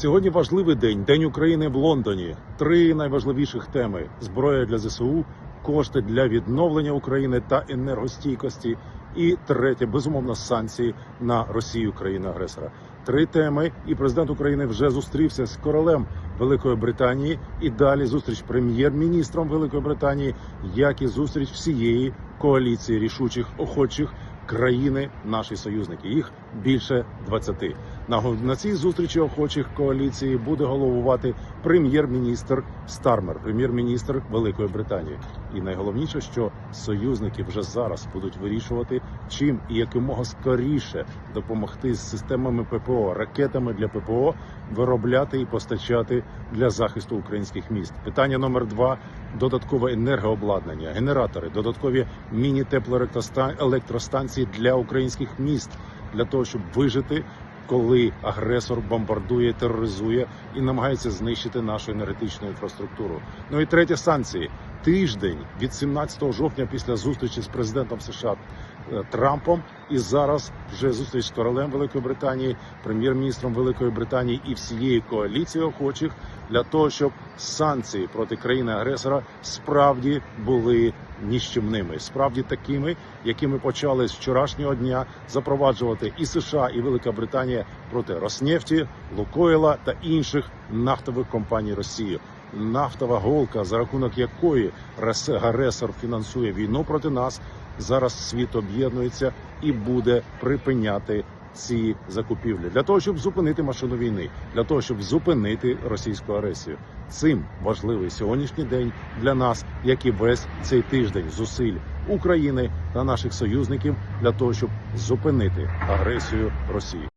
Сьогодні важливий день День України в Лондоні. Три найважливіших теми: зброя для ЗСУ, кошти для відновлення України та енергостійкості. І третє, безумовно, санкції на Росію країни-агресора. Три теми, і президент України вже зустрівся з королем Великої Британії. І далі зустріч прем'єр-міністром Великої Британії, як і зустріч всієї коаліції рішучих охочих країни, наші союзники. Їх більше 20. На, цій зустрічі охочих коаліції буде головувати прем'єр-міністр Стармер, прем'єр-міністр Великої Британії. І найголовніше, що союзники вже зараз будуть вирішувати, чим і якомога скоріше допомогти з системами ППО, ракетами для ППО виробляти і постачати для захисту українських міст. Питання номер два: додаткове енергообладнання, генератори, додаткові міні-теплоелектростанції для українських міст для того, щоб вижити. Коли агресор бомбардує, тероризує і намагається знищити нашу енергетичну інфраструктуру. Ну і третє санкції. Тиждень від 17 жовтня після зустрічі з президентом США е, Трампом, і зараз вже зустріч з королем Великої Британії, прем'єр-міністром Великої Британії і всієї коаліції охочих для того, щоб санкції проти країни-агресора справді були ніщівними, справді такими, якими почали з вчорашнього дня запроваджувати і США, і Велика Британія проти Роснефті, Лукойла та інших нафтових компаній Росії. Нафтова голка, за рахунок якої рес- агресор фінансує війну проти нас, зараз світ об'єднується і буде припиняти ці закупівлі для того, щоб зупинити машину війни, для того, щоб зупинити російську агресію. Цим важливий сьогоднішній день для нас, як і весь цей тиждень зусиль України та наших союзників для того, щоб зупинити агресію Росії.